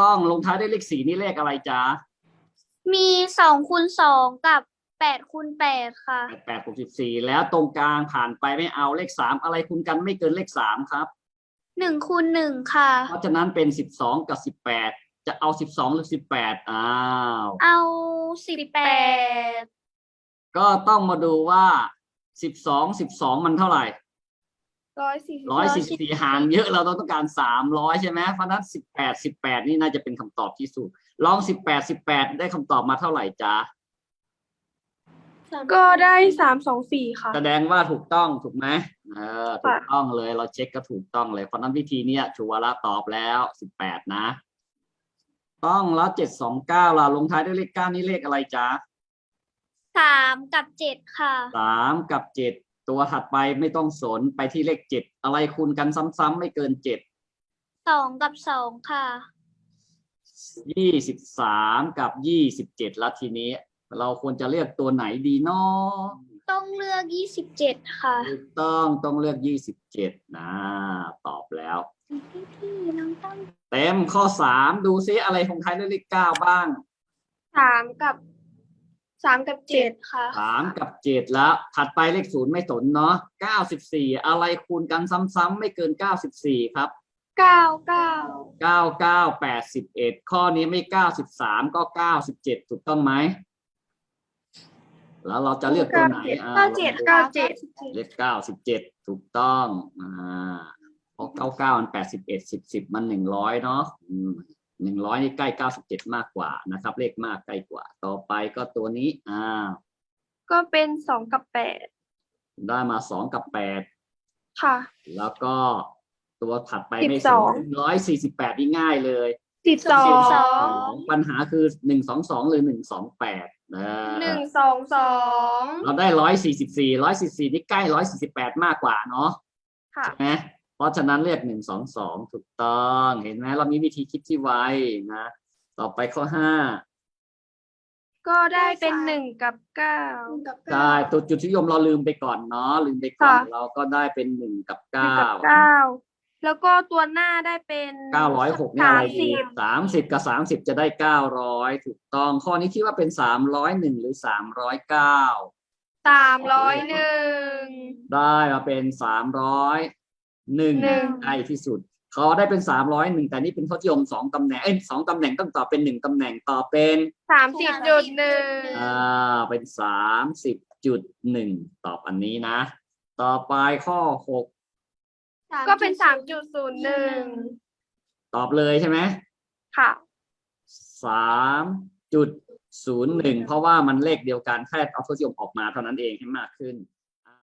ต้องลงท้ายด้วยเลขสี่นี่เลขอะไรจ๊ะมีสองคูณสองกับแปดคูณแปดค่ะ แปดแปดหกสิบสี่แล้วตรงกลางผ่านไปไม่เอาเลขสามอะไรคูณกันไม่เกินเลขสามครับ หนึ่งคูณหนึ่งค่ะ เพราะฉะนั้นเป็นสิบสองกับสิบแปดจะเอาสิบสองหรือสิบแปดอ้าวเอาสิบแปดก็ต้องมาดูว่าสิบสองสิบสองมันเท่าไหร่ ร้อยสี่สิบร้อยสี่สี่ห่างเยอะเราต้องการสามร้อยใช่ไหมเพราะฉะนั้นสิบแปดสิบแปดนี่น่าจะเป็นคำตอบที่สุดลองสิบแปดสิบแปดได้คำตอบมาเท่าไหร่จ๊ะก็ได้สามสองสี่ค่ะ แสดงว่าถูกต้องถูกไหมเออถูกค่ะต้องเลยเราเช็คก็ถูกต้องเลยเพราะฉะนั้นวิธีเนี้ยชัวร์ละตอบแล้วสิบแปดนะ ต้องแล้วเจ็ดสองเก้าล่ะลงท้ายด้วยเลขเก้านี่เลขอะไรจ๊ะสามกับเจ็ดค่ะสามกับเจ็ด ตัวถัดไปไม่ต้องสนไปที่เลขเจ็ดอะไรคูณกันซ้ำๆไม่เกินเจ็ดสองกับสองค่ะยี่สิบสามกับยี่สิบเจ็ดแล้วทีนี้ เราควรจะเลือกตัวไหนดีเนาะต้องเลือกยี่สิบเจ็ดค่ะถูกต้องต้องเลือกยี่สิบเจ็ดนะตอบแล้ว พี่น้องต้องเต็มข้อสามดูซิอะไรของไทายด้วยเลขเก้าบ้าง สามกับ สามกับเจ็ดค่ะสามกับเจ็ดแล้ว ถัดไปเลขศูนย์ไม่สนเนาะเก้าสิบสี่อะไรคูณกันซ้ำๆไม่เกินเก้าสิบสี่ครับเก้าเก้าเก้าเก้าแปดสิบเอ็ดข้อนี้ไม่เก้าสิบสามก็เก้าสิบเจ็ดถูกต้องไหมแล้วเราจะเลือกตัวไหนอ่เก้าเจ็ดเก้าเจ็ดเลขเก้าสิบเจ็ดถูกต้องอ่าเพราะเก้าเก้ามันแปดสิบเอ็ดสิบสิบมันหนึ่งร้อยเนาะ หนึ่งร้อยนี่ใกล้เก้าสิบเจ็ดมากกว่านะครับ เลขมากใกล้กว่า ต่อไปก็ตัวนี้อ่าก็เป็นสองกับแปดได้มาสองกับแปดค่ะ แล้วก็ตัวถัดไปสิบไม่สองร้อยสี่สิบแปดนี่ง่ายเลยสิบสอสิบสองงปัญหาคือหนึ่งสองสองหรือหนึ่งสองแปดนะหนึ่งสองสองเราได้ร้อยสี่สิบสี่ร้อยสี่สี่นี่ใกล้ร้อยสี่สิบแปดมากกว่าเนาะค่ะใช่ไหม เพราะฉะนั้นเรียกหนึ่งสองสองถูกต้องเห็นไหมเรามีวิธีคิดที่ไวนะ ต่อไปข้อห้าก็ได้เป็นหนึ่งกับเก้า ใช่ตัวจุดที่ยมเราลืมไปก่อนเนาะลืมไปก่อนค่ะ เราก็ได้เป็นหนึ่งกับหนึ่งเก้ากับเก้าแล้วก็ตัวหน้าได้เป็นเก้าร้อยหกนี่อะไรดี30สามสิบกับสามสิบจะได้เก้าร้อยถูกต้องข้อนี้คิดว่าเป็นสามร้อยหนึ่งหรือสามร้อยเก้าสามร้อยหนึ่งได้มาเป็นสามร้อย หนึ่งหนึ่ง ใกล้ที่สุด เขาได้เป็นสามร้อยหนึ่งแต่นี่เป็นข้อที่ยมสองตำแหน่งเอ้ยสองตำแหน่งต้องตอบเป็นหนึ่งตำแหน่งต่อเป็นสามสิบจุดหนึ่งอ่าเป็นสามสิบจุดหนึ่งตอบอันนี้นะ ต่อไปข้อหกก็เป็นสามจุดศูนย์หนึ่งตอบเลยใช่ไหมค่ะ สามจุดศูนย์หนึ่งเพราะว่ามันเลขเดียวกันแค่เอาทศนิยมออกมาเท่านั้นเองให้มากขึ้น